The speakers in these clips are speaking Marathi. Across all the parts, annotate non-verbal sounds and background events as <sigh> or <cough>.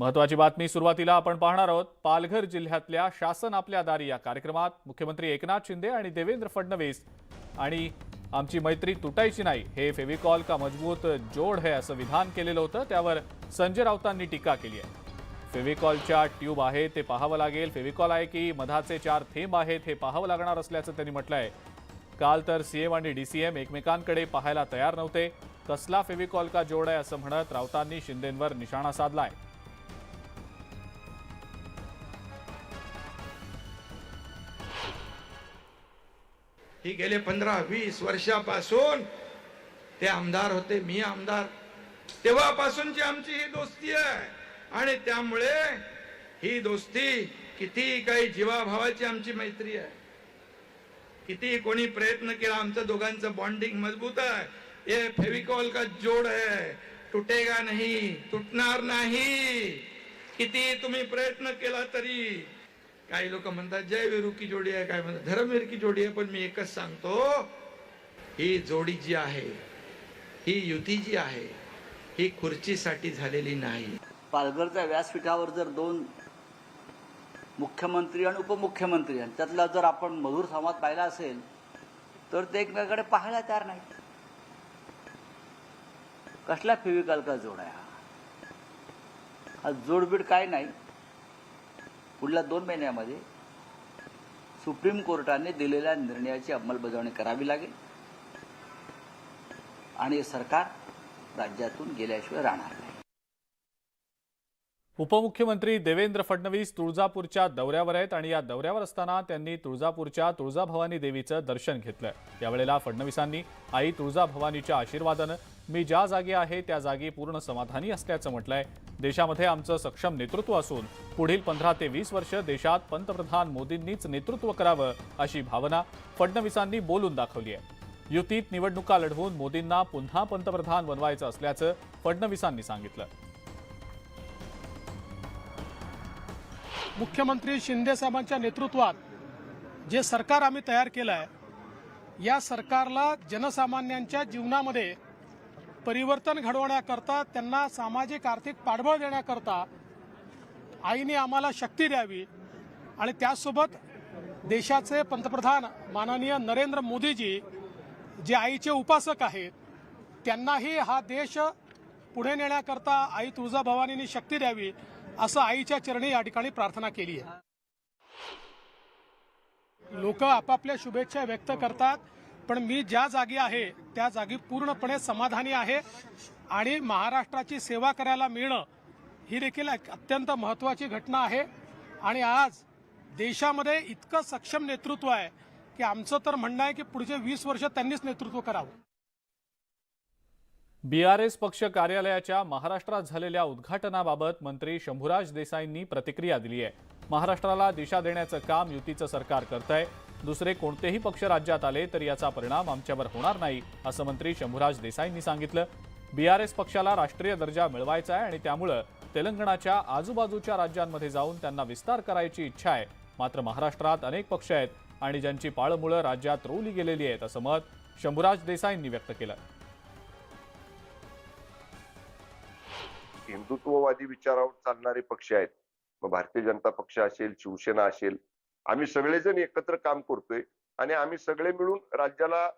महत्वाची बातमी सुरुवातीला आपण पाहणार आहोत. पालघर जिल्ह्यातल्या शासन आपल्या दारी या कार्यक्रमात मुख्यमंत्री एकनाथ शिंदे आणि देवेंद्र फडणवीस आणि आमची मैत्री तुटायची नाही हे फेविकॉल का मजबूत जोड है असं विधान केलेलं होतं त्यावर संजय राऊतांनी टीका केली आहे. फेविकॉलच्या ट्यूब आहे ते पाहावं लागेल. फेविकॉल आहे की मधाचे चार थेंब आहेत हे पाहावं लागणार असल्याचं त्यांनी म्हटलं आहे काल तर सीएम आणि डीसीएम एकमेकांकडे पाहायला तयार नव्हते. कसला फेविकॉल का जोड आहे असं म्हणत राऊतांनी शिंदेंवर निशाणा साधला आहे ही गेले पंधरा वीस वर्षापासून ते आमदार होते मी आमदार. तेव्हापासूनची आमची ही दोस्ती आहे. आणि त्यामुळे ही दोस्ती किती काही जीवाभावाची आमची मैत्री आहे. किती कोणी प्रयत्न केला आमचं दोघांचं बॉन्डिंग मजबूत आहे. ये फेविकॉल का जोड आहे? तुटेगा नाही तुटणार नाही. किती तुम्ही प्रयत्न केला तरी काही लोक म्हणतात जय विरू की जोडी आहे काय म्हणतात धर्मवीर की जोडी आहे पण मी एकच सांगतो ही जोडी जी आहे ही युती जी आहे ही खुर्चीसाठी झालेली नाही. पालघरच्या व्यासपीठावर जर दोन मुख्यमंत्री आणि उपमुख्यमंत्री आणि त्यातला जर आपण मधुर संवाद पाहिला असेल तर ते एकमेकाकडे पाहायला तयार नाही कसला फेविकॉल का जोड आहे हा? हा जोडबीड काय नाही. पुढल्या दोन महिन्यामध्ये सुप्रीम कोर्टाने दिलेल्या निर्णयाची अंमलबजावणी करावी लागेल. आणि सरकार राज्यातून गेल्याशिवाय राहणार नाही. उपमुख्यमंत्री देवेंद्र फडणवीस तुळजापूरच्या दौऱ्यावर आहेत आणि या दौऱ्यावर असताना त्यांनी तुळजापूरच्या तुळजाभवानी देवीचं दर्शन घेतलं यावेळेला फडणवीसांनी आई तुळजाभवानीच्या आशीर्वादानं मी ज्या जागी आहे त्या जागी पूर्ण समाधानी असल्याचं म्हटलंय. देशामध्ये आमचं सक्षम नेतृत्व असून पुढील पंधरा ते वीस वर्ष देशात पंतप्रधान मोदींनीच नेतृत्व करावं अशी भावना फडणवीसांनी बोलून दाखवली आहे. युतीत निवडणुका लढवून मोदींना पुन्हा पंतप्रधान बनवायचं असल्याचं फडणवीसांनी सांगितलं. मुख्यमंत्री शिंदे साहेबांच्या नेतृत्वात जे सरकार आम्ही तयार केलं आहे या सरकारला जनसामान्यांच्या जीवनामध्ये परिवर्तन घडवण्याकरता त्यांना सामाजिक आर्थिक पाठबळ देण्याकरता आईने आम्हाला शक्ती द्यावी. आणि त्याचसोबत देशाचे पंतप्रधान माननीय नरेंद्र मोदीजी जे आईचे उपासक आहेत त्यांनाही हा देश पुढे नेण्याकरता आई तुळजाभवानींनी शक्ती द्यावी असं आईच्या चरणी या ठिकाणी प्रार्थना केली आहे. लोक आपापल्या शुभेच्छा व्यक्त करतात. पण मी ज्या जागी आहे त्या जागी पूर्णपणे समाधानी आहे आणि महाराष्ट्राची सेवा करायला मिळणं ही देखील एक अत्यंत महत्वाची घटना आहे. आणि आज देशामध्ये इतकं सक्षम नेतृत्व आहे की आमचं तर म्हणणं आहे की पुढचे वीस वर्ष त्यांनीच नेतृत्व करावं. बीआरएस पक्ष कार्यालयाच्या महाराष्ट्रात झालेल्या उद्घाटनाबाबत मंत्री शंभूराज देसाईंनी प्रतिक्रिया दिली आहे. महाराष्ट्राला दिशा देण्याचं काम युतीचं सरकार करत आहे दुसरे कोणतेही पक्ष राज्यात आले तर याचा परिणाम आमच्यावर होणार नाही असं मंत्री शंभूराज देसाईंनी सांगितलं. बीआरएस पक्षाला राष्ट्रीय दर्जा मिळवायचा आहे आणि त्यामुळं तेलंगणाच्या आजूबाजूच्या राज्यांमध्ये जाऊन त्यांना विस्तार करायची इच्छा आहे. मात्र महाराष्ट्रात अनेक पक्ष आहेत आणि ज्यांची पाळमुळं राज्यात रोवली गेलेली आहेत असं मत शंभूराज देसाईंनी व्यक्त केलं. हिंदुत्ववादी विचारावर चालणारे पक्ष आहेत. मग भारतीय जनता पक्ष असेल शिवसेना असेल आम्ही सगळेजण एकत्र काम करतोय आणि आम्ही सगळे मिळून राज्याला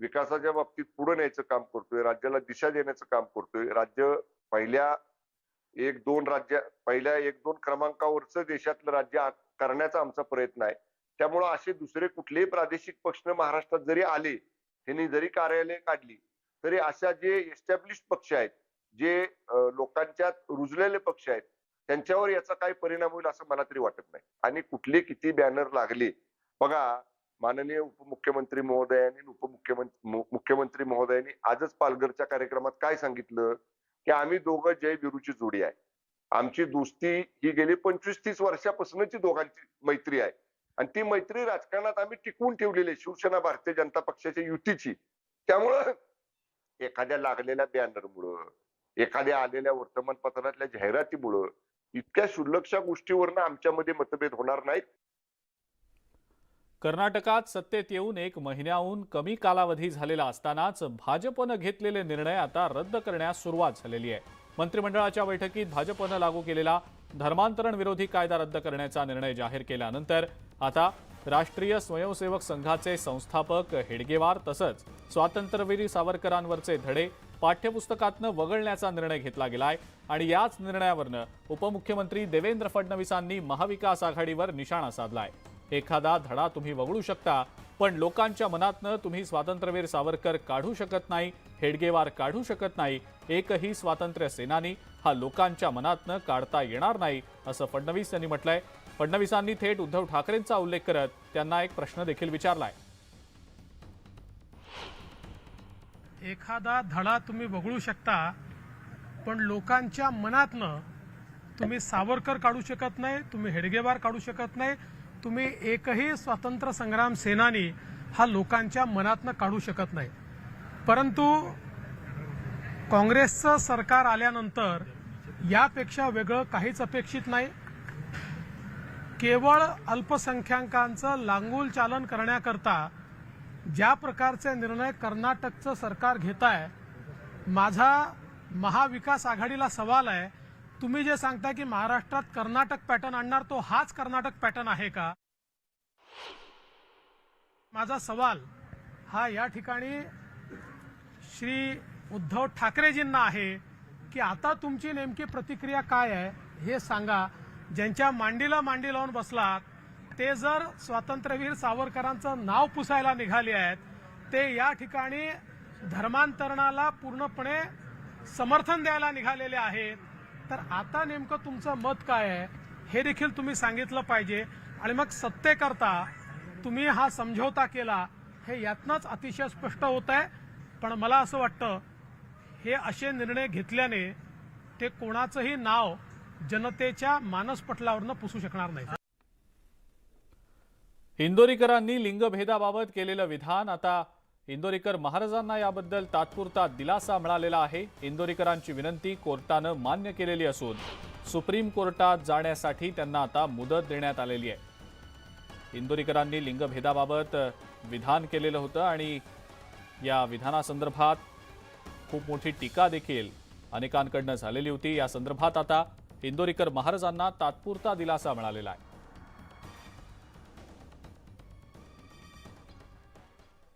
विकासाच्या बाबतीत पुढे न्यायचं काम करतोय राज्याला दिशा देण्याचं काम करतोय. राज्य पहिल्या एक दोन राज्य पहिल्या एक दोन क्रमांकावरच देशातलं राज्य करण्याचा आमचा प्रयत्न आहे. त्यामुळं असे दुसरे कुठलेही प्रादेशिक पक्ष महाराष्ट्रात जरी आले त्यांनी जरी कार्यालय काढली तरी अशा जे एस्टॅब्लिश पक्ष आहेत जे लोकांच्यात रुजलेले पक्ष आहेत त्यांच्यावर याचा काय परिणाम होईल असं मला तरी वाटत नाही. आणि कुठले किती बॅनर लागले बघा माननीय उपमुख्यमंत्री महोदयांनी आणि उपमुख्यमंत्री मुख्यमंत्री महोदयांनी आजच पालघरच्या कार्यक्रमात काय सांगितलं? की आम्ही दोघं जय बिरूची जोडी आहे. आमची दोस्ती ही गेली पंचवीस तीस वर्षापासूनची दोघांची मैत्री आहे. आणि ती मैत्री राजकारणात आम्ही टिकवून ठेवलेली आहे. शिवसेना भारतीय जनता पक्षाच्या युतीची. त्यामुळं एखाद्या लागलेल्या बॅनरमुळं एखाद्या आलेल्या वर्तमानपत्रातल्या जाहिरातीमुळं इतक्या क्षुल्लकशा गोष्टीवरनं आमच्यामध्ये मतभेद होणार नाहीत. कर्नाटकात सत्तेत येऊन एक महिन्याहून कमी कालावधी झालेला असतानाच भाजपनं घेतलेले निर्णय आता रद्द करण्यास सुरुवात झालेली आहे. मंत्रिमंडळाच्या बैठकीत भाजपनं लागू केलेला धर्मांतरण विरोधी कायदा रद्द करण्याचा निर्णय जाहीर केल्यानंतर आता राष्ट्रीय स्वयंसेवक संघाचे संस्थापक हेडगेवार तसंच स्वातंत्र्यवीर सावरकरांवरचे धडे पाठ्यपुस्तकातनं वगळण्याचा निर्णय घेतला गेलाय आणि याच निर्णयावरनं उपमुख्यमंत्री देवेंद्र फडणवीसांनी महाविकास आघाडीवर निशाणा साधलाय. एखादा धडा तुम्ही वगळू शकता पण लोकांच्या मनातनं तुम्ही स्वातंत्र्यवीर सावरकर काढू शकत नाही हेडगेवार काढू शकत नाही एकही स्वातंत्र्य सेनानी हा लोकांच्या मनातनं काढता येणार नाही असं फडणवीस यांनी म्हटलंय. फडणवीसांनी थेट उद्धव ठाकरेंचा उल्लेख करत त्यांना एक प्रश्न देखील विचारलाय. एखादा धडा तुम्ही वगळू शकता पण लोकांच्या मनातनं तुम्ही सावरकर काढू शकत नाही तुम्ही हेडगेवार काढू शकत नाही तुम्ही एकही स्वातंत्र्य संग्राम सेनानी हा लोकांच्या मनातनं काढू शकत नाही. परंतु काँग्रेसचं सरकार आल्यानंतर यापेक्षा वेगळं काहीच अपेक्षित नाही. केवळ अल्पसंख्याकांचं लांगूल चालन करण्याकरता ज्या प्रकारचे निर्णय कर्नाटकचं सरकार घेत आहे माझा महाविकास आघाडीला सवाल आहे तुम्ही जे सांगता की महाराष्ट्रात कर्नाटक पॅटर्न आणणार तो हाच कर्नाटक पॅटर्न आहे का? माझा सवाल हा या ठिकाणी श्री उद्धव ठाकरेजींना आहे की आता तुमची नेमकी प्रतिक्रिया काय आहे हे सांगा. ज्यांच्या मांडीला मांडी लावून बसलात ते जर स्वातंत्र्यवीर सावरकरांचं नाव पुसायला निघाले आहेत ते या ठिकाणी धर्मांतरणाला पूर्णपणे समर्थन द्यायला निघालेले आहेत तर आता नेमकं तुमचं मत काय आहे हे देखील तुम्ही सांगितलं पाहिजे. आणि मग सत्तेकरता तुम्ही हा समझौता केला हे यातनंच अतिशय स्पष्ट होत आहे. पण मला असं वाटतं हे असे निर्णय घेतल्याने ते कोणाचंही नाव जनतेच्या मानसपटलावरनं पुसू शकणार नाही इंदोरीकरांनी लिंगभेदाबाबत केलेलं विधान आता इंदोरीकर महाराजांना याबद्दल तात्पुरता दिलासा मिळालेला आहे. इंदोरीकरांची विनंती कोर्टानं मान्य केलेली असून सुप्रीम कोर्टात जाण्यासाठी त्यांना आता मुदत देण्यात आलेली आहे. इंदोरीकरांनी लिंगभेदाबाबत विधान केलेलं होतं आणि या विधानासंदर्भात खूप मोठी टीका देखील अनेकांकडनं झालेली होती. या संदर्भात आता इंदोरीकर महाराजांना तात्पुरता दिलासा मिळालेला आहे.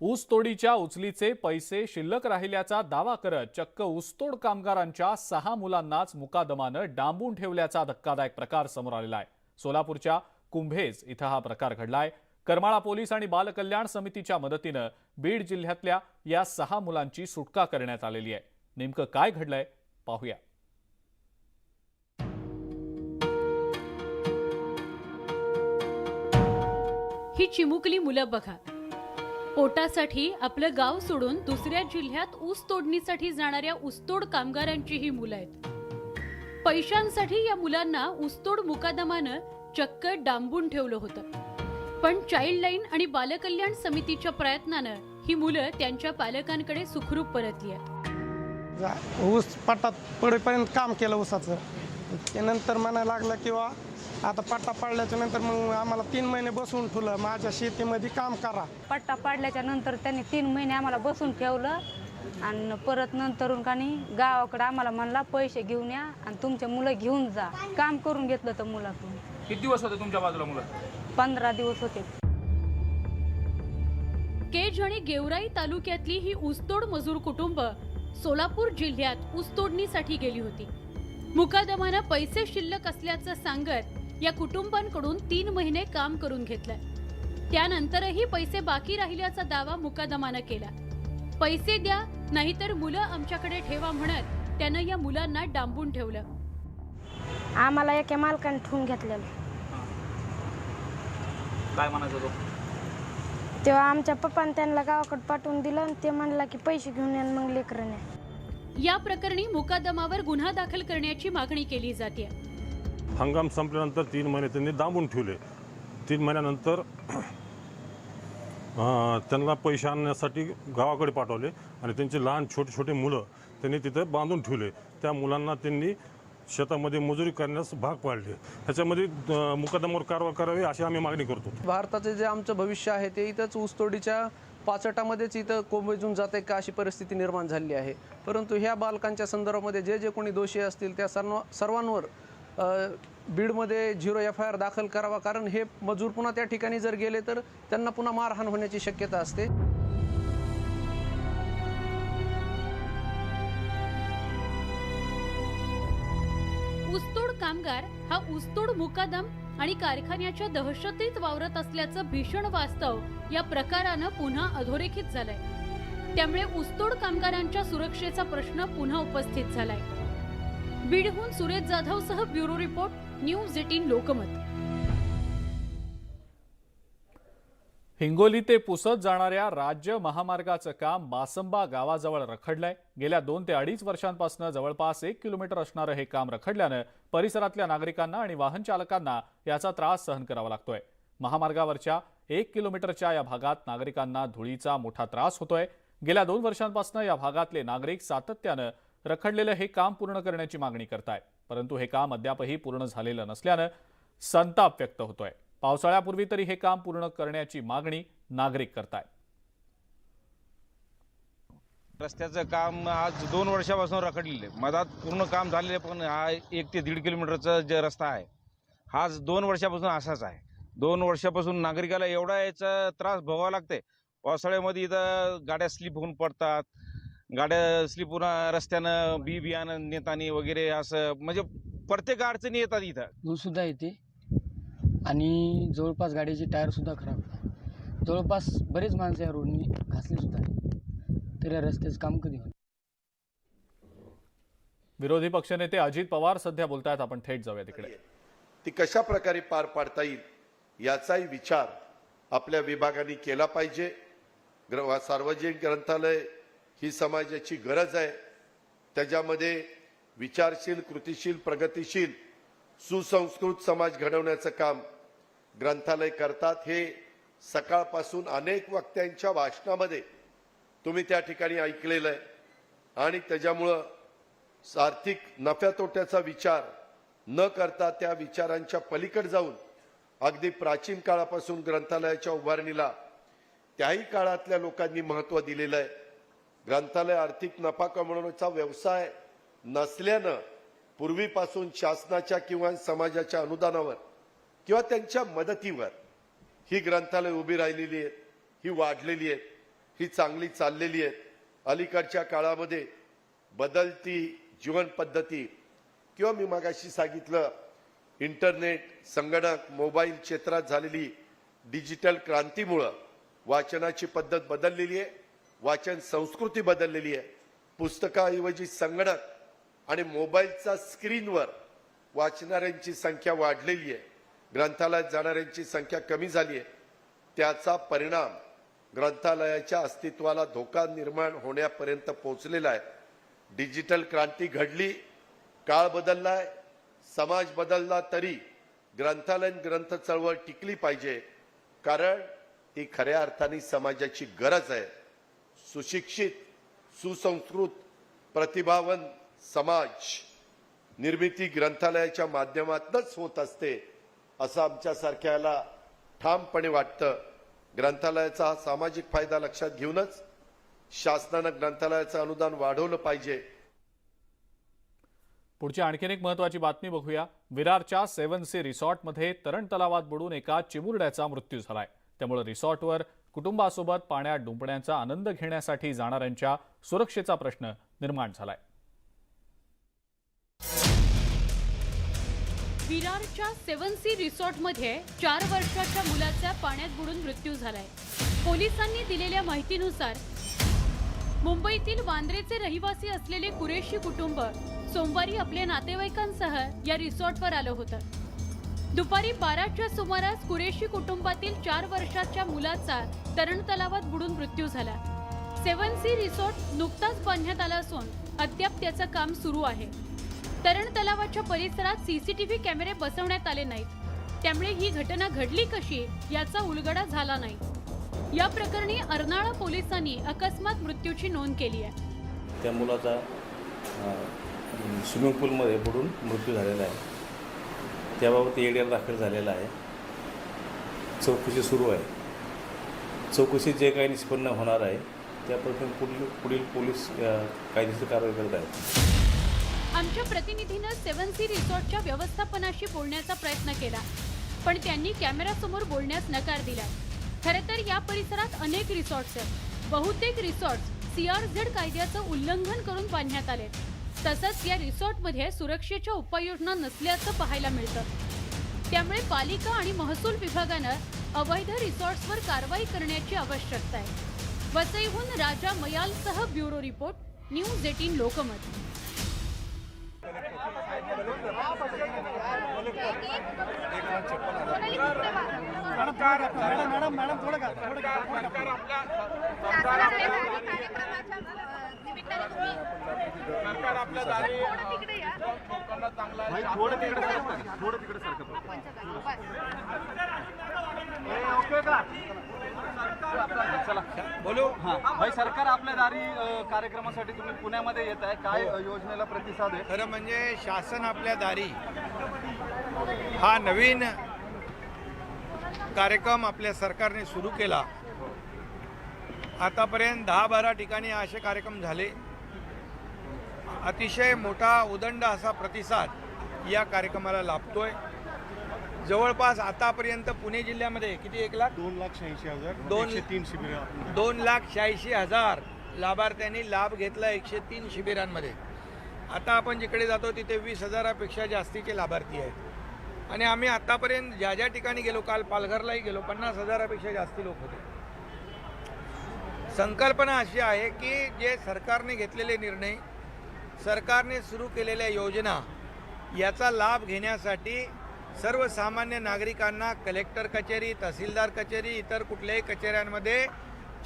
ऊसतोडीच्या उचलीचे पैसे शिल्लक राहिल्याचा दावा करत चक्क ऊसतोड कामगारांच्या सहा मुलांनाच मुकादमानं डांबून ठेवल्याचा धक्कादायक प्रकार समोर आलेला आहे. सोलापूरच्या कुंभेज इथं हा प्रकार घडलाय. करमाळा पोलीस आणि बालकल्याण समितीच्या मदतीनं बीड जिल्ह्यातल्या या सहा मुलांची सुटका करण्यात आलेली आहे. नेमकं काय घडलंय पाहूया. ही चिमुकली मुलं बघा. पोटासाठी आपलं गाव सोडून दुसऱ्या जिल्ह्यात ऊस तोडणीसाठी जाणाऱ्या ऊसतोड कामगारांची ही मुलं आहेत. पैशांसाठी या मुलांना ऊसतोड मुकादमानं चक्क डांबून ठेवलं होतं. पण चाइल्ड लाईन आणि बालकल्याण समितीच्या प्रयत्नानं ही मुलं त्यांच्या पालकांकडे सुखरूप परतली आहेत. जा- ऊस पाटात पडेपर्यंत काम केलं ऊसाचं. त्यानंतर म्हणायला लागलं किंवा आता पट्टा पाडल्याच्या नंतर मग आम्हाला तीन महिने बसवून ठेवलं. माझ्या शेतीमध्ये काम करा. पट्टा पाडल्याच्या नंतर त्यांनी तीन महिने आम्हाला बसून ठेवलं. आणि परत नंतरून का नाही गावाकडे आम्हाला म्हणला पैसे घेऊन या आणि तुमचे मुलं घेऊन जा. काम करून घेतलं तर मुलातून. किती दिवस होते तुमच्या बाजूला मुलं? पंधरा दिवस होते. केज आणि गेवराई तालुक्यातली ही ऊसतोड मजूर कुटुंब सोलापूर जिल्ह्यात ऊसतोडणीसाठी गेली होती. मुकादमानं पैसे शिल्लक असल्याचं सांगत या कुटुंबांकडून तीन महिने काम करून घेतलं त्यानंतरही पैसे बाकी राहिल्याचा दावा मुकादमानं केला. पैसे द्या नाहीतर मुलं आमच्याकडे ठेवा म्हणत त्यानं या मुलांना डांबून ठेवलं. आम्हाला एका मालकाने ठेवून घेतलेलं. काय म्हणायचं तो? तेव्हा आमच्या पप्पाने त्यांना गावाकडे पाठवून दिलं आणि ते म्हणला की पैसे घेऊन या मग लेकरं या प्रकरणी मुकादमावर गुन्हा दाखल करण्याची मागणी केली जाते हंगाम संपल्यानंतर तीन महिने त्यांनी दाबून ठेवले. तीन महिन्यानंतर त्यांना पैसे आणण्यासाठी गावाकडे पाठवले आणि त्यांचे लहान छोटे छोटे मुलं त्यांनी तिथं बांधून ठेवले. त्या मुलांना त्यांनी शेतामध्ये मजुरी करण्यास भाग पाडले. ह्याच्यामध्ये मुकदमावर कारवाई करावी अशी आम्ही मागणी करतो. भारताचे जे आमचं भविष्य आहे ते इथंच ऊसतोडीच्या पाचटामध्येच इथं कोंबजून जाते का अशी परिस्थिती निर्माण झालेली आहे. परंतु ह्या बालकांच्या संदर्भामध्ये जे जे कोणी दोषी असतील त्या सर्व सर्वांवर बीडमध्ये झिरो एफ आय आर दाखल करावा कारण हे मजूर पुन्हा त्या ठिकाणी जर गेले तर त्यांना पुन्हा मारहाण होण्याची शक्यता असते. ऊसतोड कामगार हा ऊसतोड मुकादम आणि कारखान्याच्या दहशतीत वावरत असल्याचं भीषण वास्तव या प्रकारानं पुन्हा अधोरेखित झालंय. त्यामुळे ऊसतोड कामगारांच्या सुरक्षेचा प्रश्न पुन्हा उपस्थित झालाय. बीडहून सुरेश जाधव सह bureau report news eighteen Lokmat. Hingoli ते पुसत जाणाऱ्या राज्य महामार्गाचं काम बासंबा गावाजवळ रखडलंय. गेल्या दोन ते अडीच वर्षांपासून जवळपास एक किलोमीटर असणारं हे काम रखडल्यानं परिसरातल्या नागरिकांना आणि वाहन चालकांना याचा त्रास सहन करावा लागतोय. महामार्गावरच्या एक किलोमीटरच्या या भागात नागरिकांना धुळीचा मोठा त्रास होतोय. गेल्या दोन वर्षांपासून या भागातले नागरिक सातत्यानं रखडलेलं हे काम पूर्ण करण्याची मागणी करताय. परंतु हे काम अद्यापही पूर्ण झालेलं नसल्यानं संताप व्यक्त होतोय. पावसाळ्यापूर्वी तरी हे काम पूर्ण करण्याची मागणी नागरिक करताय. रस्त्याचं काम आज दोन वर्षापासून रखडलेलं आहे. मधात पूर्ण काम झालेलं आहे पण हा एक ते दीड किलोमीटरचा जे रस्ता आहे हा दोन वर्षापासून असाच आहे. दोन वर्षापासून नागरिकाला एवढा याचा त्रास भोगावा लागते पावसाळ्यामध्ये इथं गाड्या स्लिप होऊन पडतात गाड्या स्लिप होऊन रस्त्यानं बी बियाणं नेतानी वगैरे असं म्हणजे प्रत्येक अडचणी येतात इथं. सुद्धा येते. आणि जवळपास गाडीचे टायर सुद्धा खराब आहे जवळपास बरेच माणसं या रोडनी घासले सुद्धा तर या रस्त्याचं काम कधी होणार? विरोधी पक्षनेते अजित पवार सध्या बोलतायत आपण थेट जाऊया तिकडे. ती कशा प्रकारे पार पाडता येईल याचाही विचार आपल्या विभागाने केला पाहिजे. ग्र सार्वजनिक ग्रंथालय ही समाजाची गरज आहे. त्याच्यामध्ये विचारशील कृतिशील प्रगतिशील सुसंस्कृत समाज घडवण्याचं काम ग्रंथालय करतात. हे सकाळपासून अनेक वक्त्यांच्या भाषणामध्ये तुम्ही त्या ठिकाणी ऐकलेलं आहे. आणि त्याच्यामुळं आर्थिक नफ्या तोट्याचा विचार न करता त्या विचारांच्या पलीकडे जाऊन अगदी प्राचीन काळापासून ग्रंथालयाच्या उभारणीला त्याही काळातल्या लोकांनी महत्त्व दिलेलं आहे. ग्रंथालय आर्थिक नफा कमवण्याचा व्यवसाय नसल्यानं पूर्वीपासून शासनाच्या किंवा समाजाच्या अनुदानावर किंवा त्यांच्या मदतीवर ही ग्रंथालय उभी राहिलेली आहेत ही वाढलेली आहेत ही चांगली चाललेली आहेत. अलीकडच्या काळामध्ये बदलती जीवन पद्धती किंवा मी मागाशी सांगितलं इंटरनेट संगणक मोबाईल क्षेत्रात झालेली डिजिटल क्रांतीमुळं वाचनाची पद्धत बदललेली आहे. वाचन संस्कृती बदललेली आहे. पुस्तकाऐवजी संगणक आणि मोबाईलचा स्क्रीनवर वाचणाऱ्यांची संख्या वाढलेली आहे. ग्रंथालयात जाणाऱ्यांची संख्या कमी झाली आहे. त्याचा परिणाम ग्रंथालयाच्या अस्तित्वाला धोका निर्माण होण्यापर्यंत पोहोचलेला आहे. डिजिटल क्रांती घडली काळ बदललाय समाज बदलला तरी ग्रंथालयीन ग्रंथ चळवळ टिकली पाहिजे. कारण ती खऱ्या अर्थाने समाजाची गरज आहे. सुशिक्षित सुसंस्कृत प्रतिभावन समाज निर्मिती ग्रंथालयाच्या माध्यमातूनच होत असते असं आमच्यासारख्याला ठामपणे वाटतं. ग्रंथालयाचा हा सामाजिक फायदा लक्षात घेऊनच शासनानं ग्रंथालयाचं अनुदान वाढवलं पाहिजे. पुढची आणखीन एक महत्वाची बातमी बघूया. विरारच्या सेव्हन सी रिसॉर्टमध्ये तरण तलावात बुडून एका चिमुरड्याचा मृत्यू झालाय. त्यामुळे रिसॉर्टवर कुटुंबासोबत पाण्यात डुंबण्याचा आनंद घेण्यासाठी जाणाऱ्यांच्या सुरक्षेचा प्रश्न निर्माण झालाय. विरारच्या सेवन सी रिसॉर्टमध्ये चार वर्षाच्या मुलाचा पाण्यात बुडून मृत्यू झालाय. पोलिसांनी दिलेल्या माहितीनुसार मुंबईतील वांद्रेचे रहिवासी असलेले कुरेशी कुटुंब सोमवारी आपल्या नातेवाईकांसह या रिसॉर्टवर आलं होतं. दुपारी बाराच्या सुमारास कुरेशी कुटुंबातील चार वर्षाच्या मुलाचा तरण तलावात बुडून मृत्यू झाला. सेवन सी रिसॉर्ट नुकताच बांधण्यात आला असून अद्याप त्याचं काम सुरू आहे. तरण तलावाच्या परिसरात सीसीटीव्ही कॅमेरे बसवण्यात आले नाहीत. त्यामुळे ही घटना घडली कशी याचा उलगडा झाला नाही. या प्रकरणी अर्नाळा पोलिसांनी अकस्मात मृत्यूची नोंद केली आहे. त्या मुलाचा स्विमिंग पूलमध्ये बुडून मृत्यू झालेला आहे. त्याबाबत एडीआर दाखल झालेला आहे. चौकशी सुरू आहे. चौकशीत जे काही निष्पन्न होणार आहे त्या पुढील पुढील पोलीस कायदेशीर कारवाई करत आहेत. आमच्या प्रतिनिधीनं सेव्हन सी रिसॉर्टच्या व्यवस्थापनाशी बोलण्याचा प्रयत्न केला पण त्यांनी कॅमेरासमोर बोलण्यास नकार दिला. खरं तर या परिसरात अनेक रिसॉर्ट्स आहेत. बहुतेक रिसॉर्ट्स सीआरझेड कायद्याचं उल्लंघन करून बांधण्यात आले तसंच या रिसॉर्टमध्ये सुरक्षेच्या उपाययोजना नसल्याचं पाहायला मिळतं. त्यामुळे पालिका आणि महसूल विभागानं अवैध रिसॉर्ट्सवर कारवाई करण्याची आवश्यकता आहे. वसईहून Raja मयालसह bureau report news eighteen Lokmat. सरकार आपल्या दारी लोकांना चांगला थोडं तिकडे थोडं तिकडे बोलू. भाई सरकार आपल्या दारी कार्यक्रमासाठी तुम्ही पुण्यामध्ये येत आहे. काय योजनेला प्रतिसाद आहे? खरं म्हणजे शासन आपल्या दारी हा नवीन कार्यक्रम आपल्या सरकारने सुरू केला. आतापर्यंत दहा बारा ठिकाणी असे कार्यक्रम झाले. अतिशय मोठा उदंड असा प्रतिसाद या कार्यक्रमाला लाभतोय. जवळपास आतापर्यंत पुणे जिल्ह्यामध्ये किती एक लाख? दोन लाख शहाऐंशी हजार. दोन- तीन शिबिर दोन लाख शहाऐंशी हजार लाभार्थ्यांनी लाभ घेतला एकशे तीन शिबिरांमध्ये. आता आपण जिकडे जातो तिथे वीस हजारापेक्षा जास्तीचे लाभार्थी आहेत. आणि आम्ही आतापर्यंत ज्या ज्या ठिकाणी गेलो काल पालघरलाही गेलो पन्नास हजारापेक्षा जास्ती लोक होते. संकल्पना अशी आहे की जे सरकारने घेतलेले निर्णय सरकारने सुरू केलेल्या योजना याचा लाभ घेण्यासाठी सर्वसामान्य नागरिकांना कलेक्टर कचेरी तहसीलदार कचेरी इतर कुठल्याही कचेऱ्यांमध्ये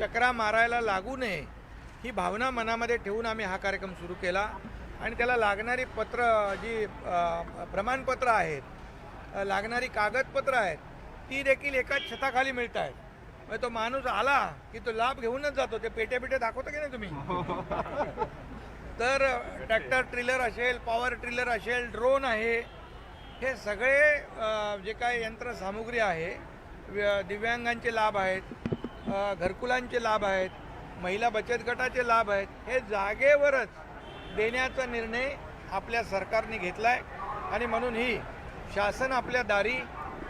चक्रा मारायला लागू नये ही भावना मनामध्ये ठेवून आम्ही हा कार्यक्रम सुरू केला. आणि त्याला लागणारी पत्र जी प्रमाणपत्र आहेत लागणारी कागदपत्र आहेत ती देखील एकाच छताखाली मिळत आहेत म्हणजे तो माणूस आला की तो लाभ घेऊनच जातो. ते पेटे पेटे दाखवता की नाही तुम्ही? <laughs> तर ट्रॅक्टर ट्रिलर असेल पॉवर ट्रिलर असेल ड्रोन आहे हे सगळे जे काय यंत्रसामुग्री आहे व्य- दिव्यांगांचे लाभ आहेत घरकुलांचे लाभ आहेत महिला बचत गटाचे लाभ आहेत हे जागेवरच देण्याचा निर्णय आपल्या सरकारने घेतला आहे आणि म्हणून ही शासन आपल्या दारी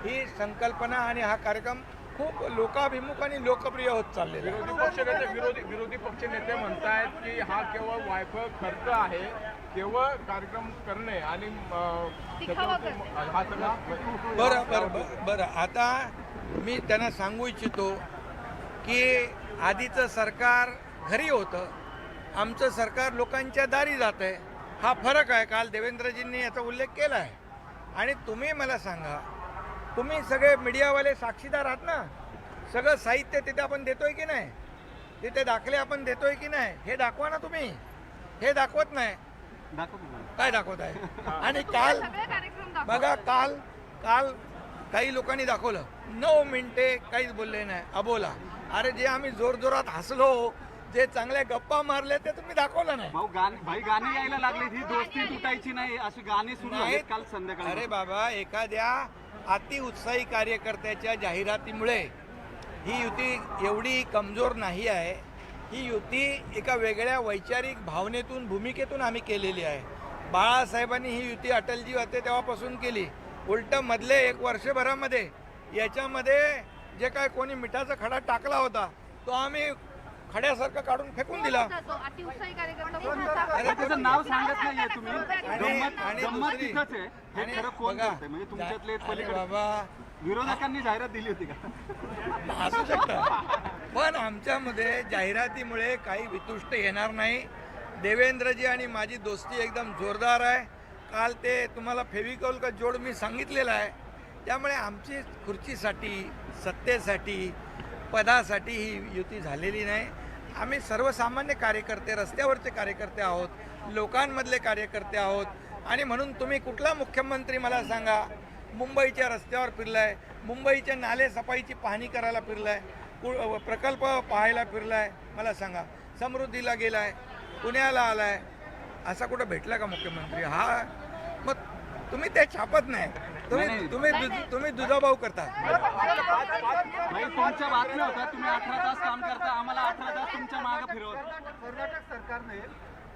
ही संकल्पना आणि हा कार्यक्रम खूप लोकाभिमुख आणि लोकप्रिय होत चाललेला आहे. विरोधी पक्षनेते विरोधी विरोधी पक्षनेते म्हणतायत की हा केवळ वायफळ खर्च आहे केवळ कार्यक्रम करणे आणि हा सगळा बरं बरं बरं आता मी त्यांना सांगू इच्छितो की आधीचं सरकार घरी होतं. आमचं सरकार लोकांच्या दारी जात आहे हा फरक आहे. काल देवेंद्रजींनी याचा उल्लेख केला आहे आणि तुम्ही मला सांगा तुम्ही सगळे मीडियावाले साक्षीदार आहात ना? सगळं साहित्य तिथे आपण देतोय की नाही? तिथे दाखले आपण देतोय की नाही? हे दाखवा ना तुम्ही. हे दाखवत नाही. काय दाखवत आहे? आणि काल बघा काल काल काही लोकांनी दाखवलं. नऊ मिनिटे काहीच बोलले नाही. अबोला. अरे जे आम्ही जोरजोरात हसलो जे चांगल्या गप्पा मारले ते तुम्ही दाखवलं नाही. भाऊ गाणी भाई गाणी यायला लागली ही दोस्ती तुटायची नाही. अशी गाणी सुरू नाही. आहेत काल संध्याकाळी. अरे बाबा एखाद्या अतिउत्साही कार्यकर्त्याच्या जाहिरातीमुळे ही युती एवढी कमजोर नाही आहे. ही युती एका वेगळ्या वैचारिक भावनेतून भूमिकेतून आम्ही केलेली आहे. बाळासाहेबांनी ही युती अटलजी होते तेव्हापासून केली. उलटं मधले एक वर्षभरामध्ये याच्यामध्ये जे काय कोणी मिठाचा खडा टाकला होता तो आम्ही खड्यासारखं काढून फेकून दिला. अरे त्याचं नाव सांगत नाहीये तुम्ही. आणि- गंमत आणि गंमत दुसरी- तिथंच आहे. हे आणि खरं कोण बघा, करतंय? म्हणजे तुमच्यातले अरे पलीकडे बाबा. विरोधकांनी जाहिरात दिली होती का? असू शकतं. पण आमच्यामध्ये जाहिरातीमुळे काही वितुष्ट येणार नाही. देवेंद्रजी आणि माझी दोस्ती एकदम जोरदार आहे. काल ते तुम्हाला फेविकॉल का जोड मी सांगितलेला आहे. त्यामुळे आमची खुर्चीसाठी सत्तेसाठी पदासाठी ही युती झालेली नाही. आम्ही सर्वसामान्य कार्यकर्ते रस्त्यावरचे कार्यकर्ते आहोत लोकांमधले कार्यकर्ते आहोत. आणि म्हणून तुम्ही कुठला मुख्यमंत्री मला सांगा मुंबईच्या रस्त्यावर फिरलाय मुंबईच्या नाले सफाईची पाहणी करायला फिरलाय कु- प्रकल्प पाहायला फिरलाय मला सांगा. समृद्धीला गेलाय पुण्याला आलाय असा कुठं भेटला का मुख्यमंत्री? हा तुम्ही ते छापत नाही. तुम्ही तुम्ही दु- तुम्ही दुजाभाव करता. तुमच्या बातम्या होत्या. तुम्ही अठरा तास काम करता. आम्हाला अठरा तास तुमच्या मागे फिरवत. कर्नाटक सरकारने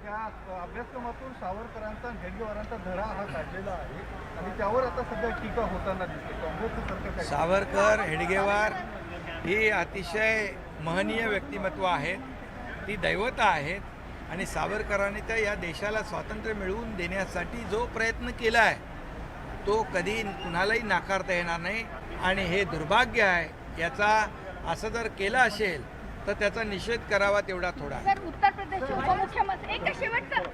त्या अभ्यासक्रमातून सावरकरांचा हेडगेवारांचा धडा हा काढलेला आहे. आणि त्यावर आता सध्या टीका होताना दिसते. काँग्रेसचं सरकार सावरकर हेडगेवार ही अतिशय महनीय व्यक्तिमत्व आहेत ती दैवता आहेत आणि सावरकरांनी तर या देशाला स्वातंत्र्य मिळवून देण्यासाठी जो प्रयत्न केला आहे तो कधी कुणालाही नाकारता येणार नाही. आणि हे दुर्भाग्य आहे याचा असं जर केलं असेल तर त्याचा निषेध करावा तेवढा थोडा उत्तर प्रदेशचे उपमुख्यमंत्री एक शेवटचं?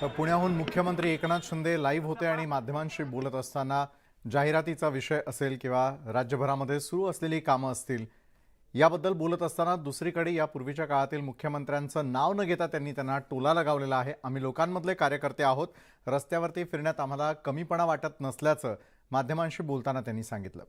तर पुण्याहून मुख्यमंत्री एकनाथ शिंदे लाईव्ह होते आणि माध्यमांशी बोलत असताना जाहिरातीचा विषय असेल किंवा राज्यभरामध्ये सुरू असलेली कामं असतील याबद्दल बोलत असताना दुसरीकडे यापूर्वीच्या काळातील मुख्यमंत्र्यांचं नाव न घेता त्यांनी त्यांना टोला लगावलेला आहे. आम्ही लोकांमधले कार्यकर्ते आहोत. रस्त्यावरती फिरण्यात आम्हाला कमीपणा वाटत नसल्याचं माध्यमांशी बोलताना त्यांनी सांगितलं.